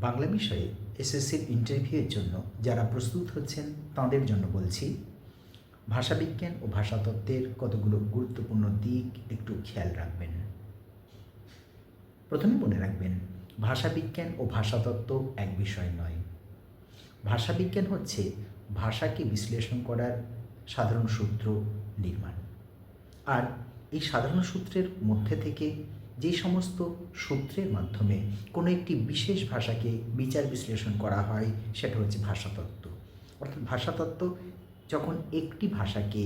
বাংলা বিষয়ে এসএসসির ইন্টারভিউয়ের জন্য যারা প্রস্তুত হচ্ছেন তাঁদের জন্য বলছি, ভাষাবিজ্ঞান ও ভাষাতত্ত্বের কতগুলো গুরুত্বপূর্ণ দিক একটু খেয়াল রাখবেন। প্রথমে মনে রাখবেন, ভাষাবিজ্ঞান ও ভাষাতত্ত্ব এক বিষয় নয়। ভাষাবিজ্ঞান হচ্ছে ভাষাকে বিশ্লেষণ করার সাধারণ সূত্র নির্মাণ। আর এই সাধারণ সূত্রের মধ্যে থেকে যে সমস্ত সূত্রের মাধ্যমে কোনো একটি বিশেষ ভাষাকে বিচার বিশ্লেষণ করা হয়, সেটা হচ্ছে ভাষাতত্ত্ব। অর্থাৎ ভাষাতত্ত্ব যখন একটি ভাষাকে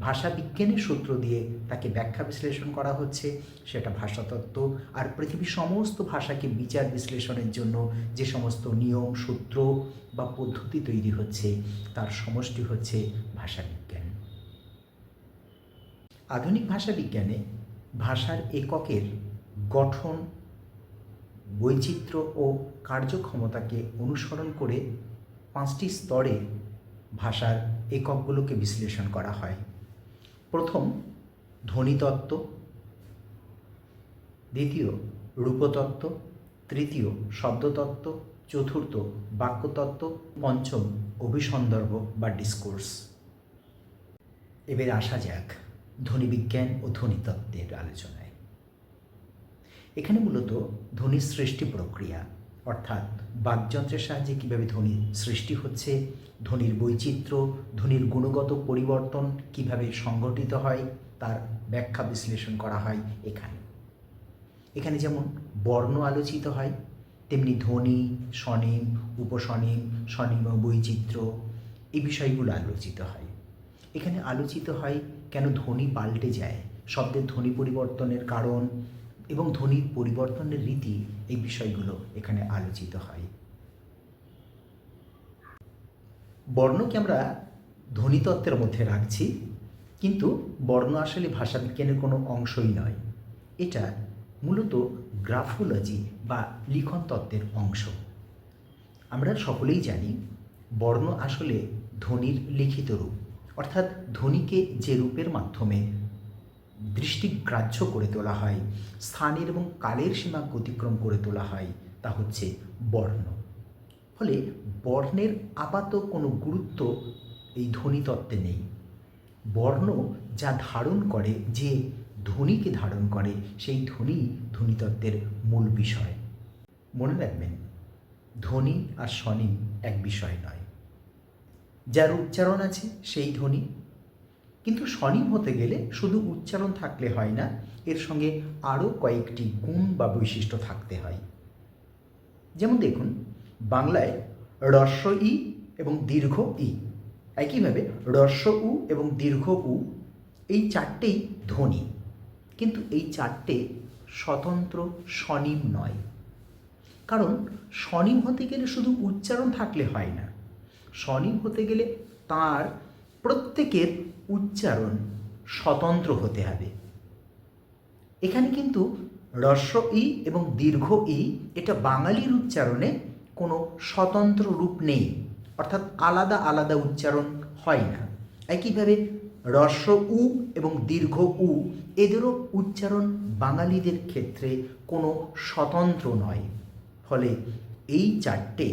ভাষা বিজ্ঞানের সূত্র দিয়ে তাকে ব্যাখ্যা বিশ্লেষণ করা হচ্ছে, সেটা ভাষাতত্ত্ব। আর পৃথিবীর সমস্ত ভাষাকে বিচার বিশ্লেষণের জন্য যে সমস্ত নিয়ম, সূত্র বা পদ্ধতি তৈরি হচ্ছে, তার সমষ্টি হচ্ছে ভাষাবিজ্ঞান আধুনিক ভাষা বিজ্ঞানে ভাষার এককের গঠন, বৈচিত্র্য ও কার্যক্ষমতাকে অনুসরণ করে পাঁচটি স্তরে ভাষার এককগুলোকে বিশ্লেষণ করা হয়। প্রথম, ধ্বনিতত্ত্ব। দ্বিতীয়, রূপতত্ত্ব। তৃতীয়, শব্দতত্ত্ব। চতুর্থ, বাক্যতত্ত্ব। পঞ্চম, অভিসন্দর্ভ বা ডিসকোর্স। এবার আসা যাক ধ্বনিবিজ্ঞান ও ধ্বনিতত্ত্বের আলোচনায়। এখানে মূলত ধ্বনির সৃষ্টি প্রক্রিয়া, অর্থাৎ বাকযন্ত্রের সাহায্যে কীভাবে ধ্বনি সৃষ্টি হচ্ছে, ধ্বনির বৈচিত্র্য, ধ্বনির গুণগত পরিবর্তন কীভাবে সংঘটিত হয়, তার ব্যাখ্যা বিশ্লেষণ করা হয় এখানে। এখানে যেমন বর্ণ আলোচিত হয়, তেমনি ধ্বনি, স্বনিম, উপস্বনিম, স্বনিম বৈচিত্র্য এই বিষয়গুলো আলোচিত হয়। এখানে আলোচিত হয় কেন ধ্বনি পাল্টে যায়, শব্দের ধ্বনি পরিবর্তনের কারণ এবং ধ্বনির পরিবর্তনের রীতি এই বিষয়গুলো এখানে আলোচিত হয়। বর্ণকে আমরা ধ্বনিতত্ত্বের মধ্যে রাখছি, কিন্তু বর্ণ আসলে ভাষাবিজ্ঞানের কোনো অংশই নয়। এটা মূলত গ্রাফোলজি বা লিখন তত্ত্বের অংশ। আমরা সকলেই জানি বর্ণ আসলে ধ্বনির লিখিত রূপ, অর্থাৎ ধ্বনিকে যে রূপের মাধ্যমে দৃষ্টিগ্রাহ্য করে তোলা হয়, স্থানের এবং কালের সীমা অতিক্রম করে তোলা হয়, তা হচ্ছে বর্ণ। ফলে বর্ণের আপাত কোনো গুরুত্ব এই ধ্বনিতত্ত্বে নেই। বর্ণ যা ধারণ করে, যে ধ্বনিকে ধারণ করে, সেই ধ্বনি ধ্বনিতত্ত্বের মূল বিষয়। মনে রাখবেন, ধ্বনি আর স্বনিম এক বিষয় নয়। যার উচ্চারণ আছে, সেই ধ্বনি কিন্তু স্বনিম হতে গেলে শুধু উচ্চারণ থাকলে হয় না, এর সঙ্গে আরও কয়েকটি গুণ বা বৈশিষ্ট্য থাকতে হয়। যেমন দেখুন, বাংলায় রস্ব ই এবং দীর্ঘ ই। একইভাবে রস্ব উ এবং দীর্ঘ উ, এই চারটেই ধ্বনি। কিন্তু এই চারটে স্বতন্ত্র স্বনিম নয়। কারণ স্বনিম হতে গেলে শুধু উচ্চারণ থাকলে হয় না। স্বনিম হতে গেলে তার প্রত্যেকের উচ্চারণ স্বতন্ত্র হতে হবে। এখানে কিন্তু হ্রস্ব ই এবং দীর্ঘ ই, এটা বাঙালির উচ্চারণে কোনো স্বতন্ত্র রূপ নেই, অর্থাৎ আলাদা আলাদা উচ্চারণ হয় না। একইভাবে হ্রস্ব উ এবং দীর্ঘ উ, এদেরও উচ্চারণ বাঙালিদের ক্ষেত্রে কোনো স্বতন্ত্র নয়। ফলে এই চারটে,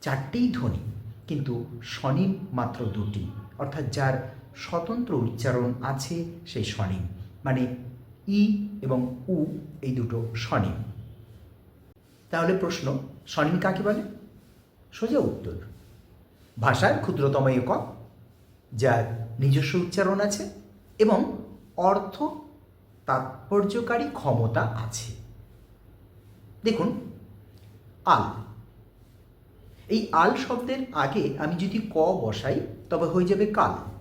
চারটেই ধ্বনি, কিন্তু স্বনিম মাত্র দুটি, অর্থাৎ যার স্বতন্ত্র উচ্চারণ আছে সেই স্বনিম। মানে ই এবং উ এই দুটো স্বনিম। তাহলে প্রশ্ন, স্বনিম কাকে বলে? সোজা উত্তর। ভাষার ক্ষুদ্রতম একক, যার নিজস্ব উচ্চারণ আছে এবং অর্থ তাৎপর্যকারী ক্ষমতা আছে। দেখুন, আল। এই আল শব্দের আগে আমি যদি ক বসাই, তবে হয়ে যাবে কাল।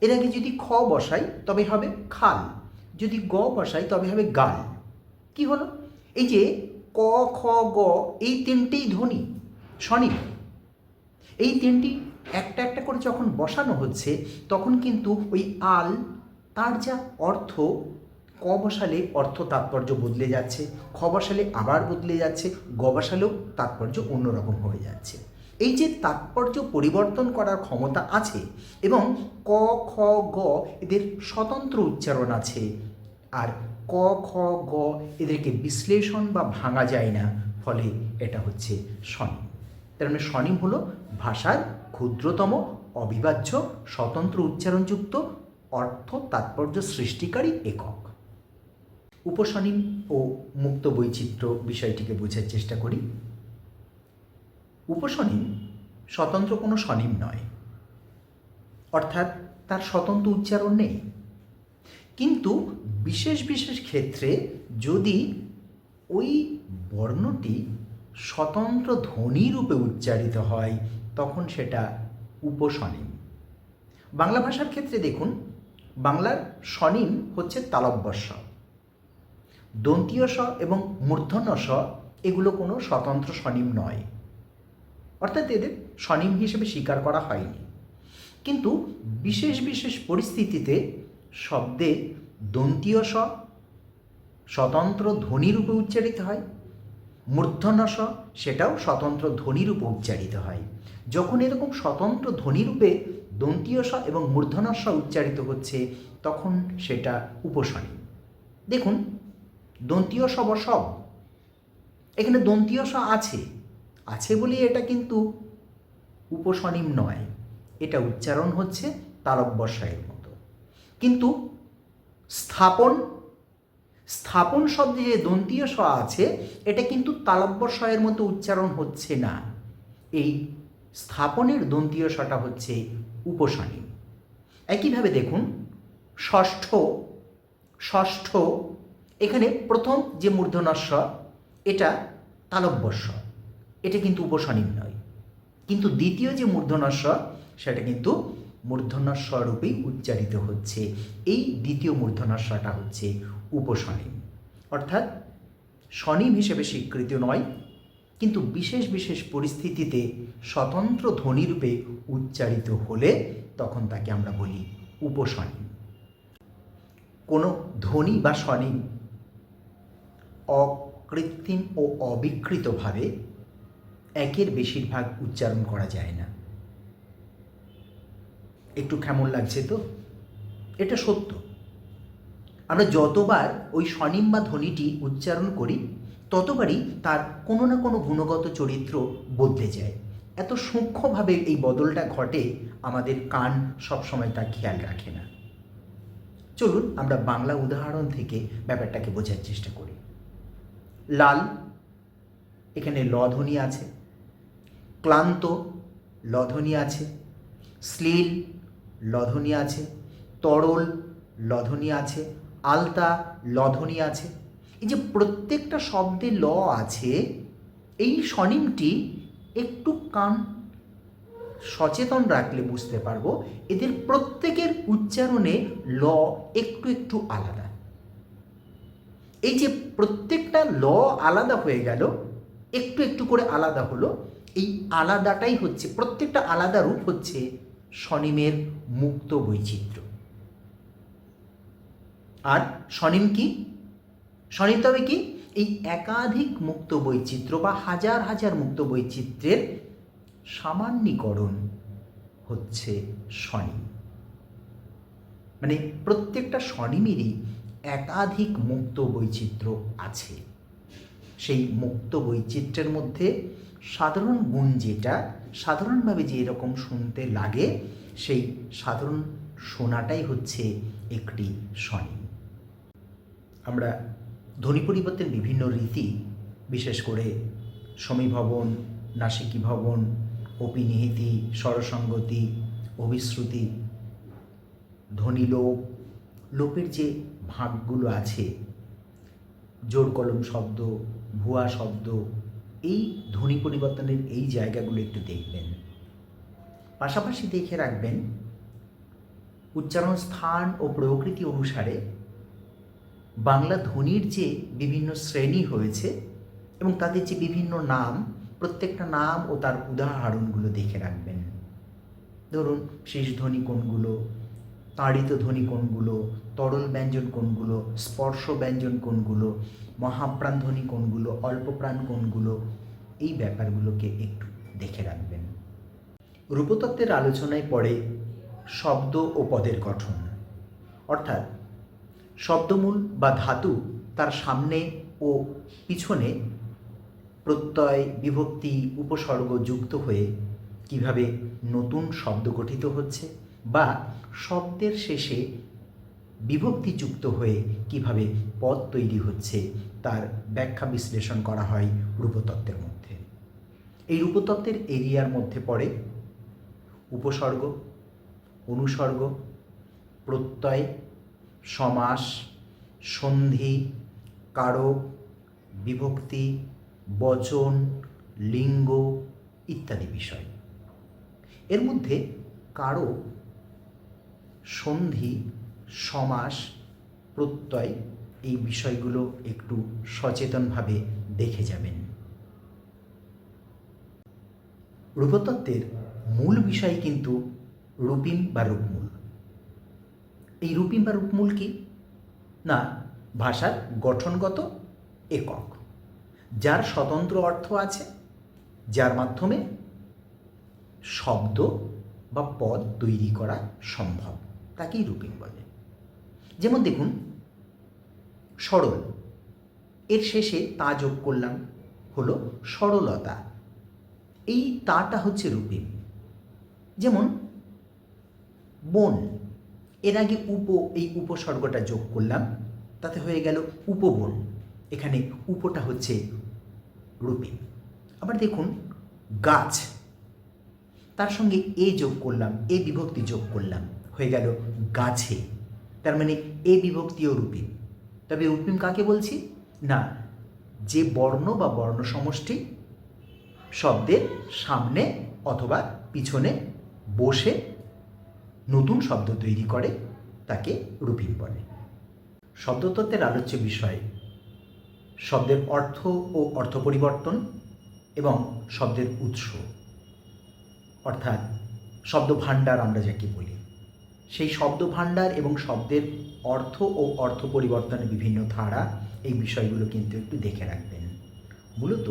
এর আগে যদি খ বসাই, তবে হবে খাল। যদি গ বসাই, তবে হবে গাল। কি হলো? এই যে ক, খ, গ, এই তিনটেই ধ্বনি স্বনিম এই তিনটি একটা একটা করে যখন বসানো হচ্ছে, তখন কিন্তু ওই আল, তার যা অর্থ, ক বসালে অর্থ তাৎপর্য বদলে যাচ্ছে, খ বসালে আবার বদলে যাচ্ছে, গ বসালেও তাৎপর্য অন্যরকম হয়ে যাচ্ছে। এই যে তাৎপর্য পরিবর্তন করার ক্ষমতা আছে এবং ক, খ, গ এদের স্বতন্ত্র উচ্চারণ আছে, আর ক, খ, গ এদেরকে বিশ্লেষণ বা ভাঙা যায় না, ফলে এটা হচ্ছে স্বনিম। তার মানে স্বনিম হলো ভাষার ক্ষুদ্রতম, অবিভাজ্য, স্বতন্ত্র উচ্চারণযুক্ত, অর্থ তাৎপর্য সৃষ্টিকারী একক। উপস্বনিম ও মুক্ত বৈচিত্র্য বিষয়টিকে বোঝার চেষ্টা করি। উপস্বনিম স্বতন্ত্র কোনো স্বনিম নয়। অর্থাৎ তার স্বতন্ত্র উচ্চারণ নেই। কিন্তু বিশেষ বিশেষ ক্ষেত্রে যদি ওই বর্ণটি স্বতন্ত্র ধ্বনি রূপে উচ্চারিত হয়, তখন সেটা উপস্বনিম বাংলা ভাষার ক্ষেত্রে দেখুন, বাংলার স্বনিম হচ্ছে তালব্যস্ব। দন্তীয় স এবং মূর্ধন্য স এগুলো কোনো স্বতন্ত্র স্বনিম নয়। অর্থাৎ এদের স্বনিম হিসেবে স্বীকার করা হয়নি। কিন্তু বিশেষ বিশেষ পরিস্থিতিতে শব্দে দন্তীয় স স্বতন্ত্র ধ্বনিরূপে উচ্চারিত হয়। মূর্ধন্য স সেটাও স্বতন্ত্র ধ্বনিরূপে উচ্চারিত হয়। যখন এরকম স্বতন্ত্র ধ্বনিরূপে দন্তীয় স এবং মূর্ধন্য স উচ্চারিত হচ্ছে, তখন সেটা উপস্বনিম দেখুন, দন্তীয় সব সব। এখানে দন্তীয় স আছে। আছে বলে এটা কিন্তু উপস্বনিম নয়। এটা উচ্চারণ হচ্ছে তালব্যস্বয়ের মতো। কিন্তু স্থাপন স্থাপন শব্দে যে দন্তীয় স আছে, এটা কিন্তু তালব্যস্বয়ের মতো উচ্চারণ হচ্ছে না। এই স্থাপনের দন্তীয় স্বটা হচ্ছে উপস্বনিম একইভাবে দেখুন, ষষ্ঠ ষষ্ঠ, এখানে প্রথম যে মূর্ধনস্ব এটা তালব্যস্ব এটা কিন্তু উপস্বনিম নয়। কিন্তু দ্বিতীয় যে মূর্ধনস্ব সেটা কিন্তু মূর্ধনস্ব রূপেই উচ্চারিত হচ্ছে। এই দ্বিতীয় মূর্ধনস্বটা হচ্ছে উপস্বনিম অর্থাৎ স্বনিম হিসেবে স্বীকৃত নয়, কিন্তু বিশেষ বিশেষ পরিস্থিতিতে স্বতন্ত্র ধ্বনিরূপে উচ্চারিত হলে তখন তাকে আমরা বলি উপস্বনিম কোনো ধ্বনি বা স্বনিম অকৃত্রিম ও অবিকৃতভাবে একের বেশিরভাগ উচ্চারণ করা যায় না। একটু কেমন লাগছে তো? এটা সত্য। আমরা যতবার ওই স্বনিম বা ধ্বনিটি উচ্চারণ করি, ততবারই তার কোনো না কোনো গুণগত চরিত্র বদলে যায়। এত সূক্ষ্মভাবে এই বদলটা ঘটে আমাদের কান সবসময় তা খেয়াল রাখে না। চলুন আমরা বাংলা উদাহরণ থেকে ব্যাপারটাকে বোঝার চেষ্টা করি। লাল, এখানে ল ধ্বনি আছে। ক্লান্ত লধনী আছে, শ্লীল লধ্বনি আছে, তরল লধ্বনি আছে, আলতা লধ্বনি আছে। এই যে প্রত্যেকটা শব্দে ল আছে, এই স্বনিমটি একটু কান সচেতন রাখলে বুঝতে পারব, এদের প্রত্যেকের উচ্চারণে ল একটু একটু আলাদা। এই যে প্রত্যেকটা ল আলাদা হয়ে গেল, একটু একটু করে আলাদা হলো এই আলাদাটাই হচ্ছে, প্রত্যেকটা আলাদা রূপ হচ্ছে স্বনিমের মুক্ত বৈচিত্র্য। আর স্বনিম কি? স্বনিম তবে কি? এই একাধিক মুক্ত বৈচিত্র্য বা হাজার হাজার মুক্ত বৈচিত্র্যের সামান্যীকরণ হচ্ছে স্বনিম। মানে প্রত্যেকটা স্বনিমেরই একাধিক মুক্ত বৈচিত্র্য আছে। সেই মুক্ত বৈচিত্র্যের মধ্যে সাধারণ গুণ যেটা, সাধারণভাবে যে এরকম শুনতে লাগে, সেই সাধারণ শোনাটাই হচ্ছে একটি স্বনিম। আমরা ধ্বনি পরিবর্তন বিভিন্ন রীতি, বিশেষ করে সমীভবন নাসিকী ভবন অপিনিহিতি স্বরসঙ্গতি, অভিশ্রুতি ধ্বনিলোপ লোপের যে ভাগগুলো আছে, জোর কলম শব্দ, ভুয়া শব্দ এই ধ্বনি পরিবর্তনের এই জায়গাগুলো একটু দেখবেন। পাশাপাশি দেখে রাখবেন, উচ্চারণ স্থান ও প্রকৃতি অনুসারে বাংলা ধ্বনির যে বিভিন্ন শ্রেণি হয়েছে এবং তাদের যে বিভিন্ন নাম, প্রত্যেকটা নাম ও তার উদাহরণগুলো দেখে রাখবেন। ধরুন, শেষ ধ্বনি কোনগুলো, তাড়িত ধ্বনি কোনগুলো তরল ব্যঞ্জন কোনগুলো? স্পর্শ ব্যঞ্জন কোনগুলো? মহাপ্রাণধ্বনি কোনগুলো? অল্পপ্রাণ কোনগুলো? এই ব্যাপারগুলোকে একটু দেখে রাখবেন। রূপতত্ত্বের আলোচনায় পড়ে শব্দ ও পদের গঠন। অর্থাৎ, শব্দমূল বা ধাতু তার সামনে ও পিছনে প্রত্যয়, বিভক্তি, উপসর্গ যুক্ত হয়ে কীভাবে নতুন শব্দ গঠিত হচ্ছে বা শব্দের শেষে বিভক্তি যুক্ত হয়ে কীভাবে পদ তৈরি হচ্ছে তার ব্যাখ্যা বিশ্লেষণ করা হয় রূপতত্ত্বের মধ্যে। এই রূপতত্ত্বের এরিয়ার মধ্যে পড়ে উপসর্গ, অনুসর্গ, প্রত্যয়, সমাস, সন্ধি, কারক, বিভক্তি, বচন, লিঙ্গ ইত্যাদি বিষয়। এর মধ্যে কারক, সন্ধি সমাস, প্রত্যয় এই বিষয়গুলো একটু সচেতনভাবে দেখে যাবেন। রূপতত্ত্বের মূল বিষয় কিন্তু রূপিম বা রূপমূল। এই রূপিম বা রূপমূল কি? না, ভাষার গঠনগত একক। যার স্বতন্ত্র অর্থ আছে, যার মাধ্যমে শব্দ বা পদ তৈরি করা সম্ভব। তাকেই রূপিম বলে। যেমন দেখুন, সরল। এর শেষে তা যোগ করলাম হলো সরলতা। এই তাটা হচ্ছে রূপিম যেমন, বন। এর আগে উপ, এই উপসর্গটা যোগ করলাম, তাতে হয়ে গেল উপবন। এখানে উপটা হচ্ছে রূপিম আবার দেখুন, গাছ। তার সঙ্গে এ যোগ করলাম, এ বিভক্তি যোগ করলাম, হয়ে গেল গাছে। তার মানে এ বিভক্তিও রূপিম তবে রূপিম কাকে বলছি? না, যে বর্ণ বা বর্ণ সমষ্টি শব্দের সামনে অথবা পিছনে বসে নতুন শব্দ তৈরি করে, তাকে রূপিম বলে। শব্দতত্ত্বের আলোচ্য বিষয়, শব্দের অর্থ ও অর্থ পরিবর্তন এবং শব্দের উৎস। অর্থাৎ শব্দ ভাণ্ডার আমরা যাকে বলি। সেই শব্দ ভাণ্ডার এবং শব্দের অর্থ ও অর্থ পরিবর্তনের বিভিন্ন ধারা এই বিষয়গুলো কিন্তু একটু দেখে রাখবেন। মূলত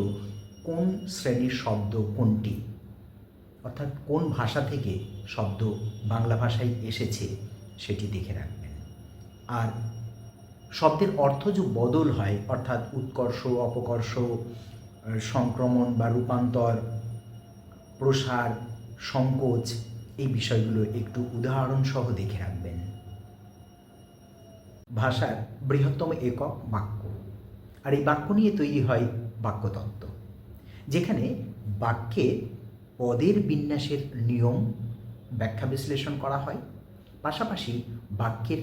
কোন শ্রেণির শব্দ কোনটি? অর্থাৎ কোন ভাষা থেকে শব্দ বাংলা ভাষায় এসেছে সেটি দেখে রাখবেন। আর শব্দের অর্থ যে বদল হয়, অর্থাৎ উৎকর্ষ, অপকর্ষ সংক্রমণ বা রূপান্তর, প্রসার, সংকোচ এই বিষয়গুলো একটু উদাহরণ সহ দেখে রাখবেন। ভাষার বৃহত্তম একক বাক্য। আর এই বাক্য নিয়ে তৈরি হয় বাক্যতত্ত্ব, যেখানে বাক্যে পদের বিন্যাসের নিয়ম ব্যাখ্যা বিশ্লেষণ করা হয়, পাশাপাশি বাক্যের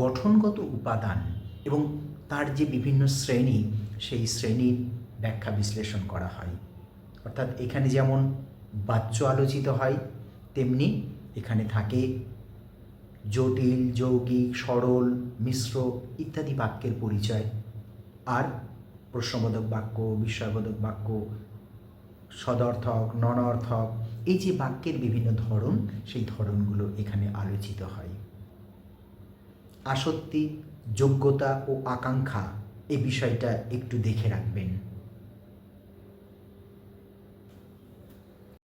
গঠনগত উপাদান এবং তার যে বিভিন্ন শ্রেণি, সেই শ্রেণির ব্যাখ্যা বিশ্লেষণ করা হয়। অর্থাৎ এখানে যেমন বাচ্য আলোচিত হয় তেমনি এখানে থাকে জটিল, যৌগিক, সরল, মিশ্র ইত্যাদি বাক্যের পরিচয়। আর প্রশ্নবোধক বাক্য বিস্ময়বোধক বাক্য, সদর্থক, ননর্থক, এই যে বাক্যের বিভিন্ন ধরন, সেই ধরনগুলো এখানে আলোচিত হয়। আসক্তি, যোগ্যতা ও আকাঙ্ক্ষা, এই বিষয়টা একটু দেখে রাখবেন।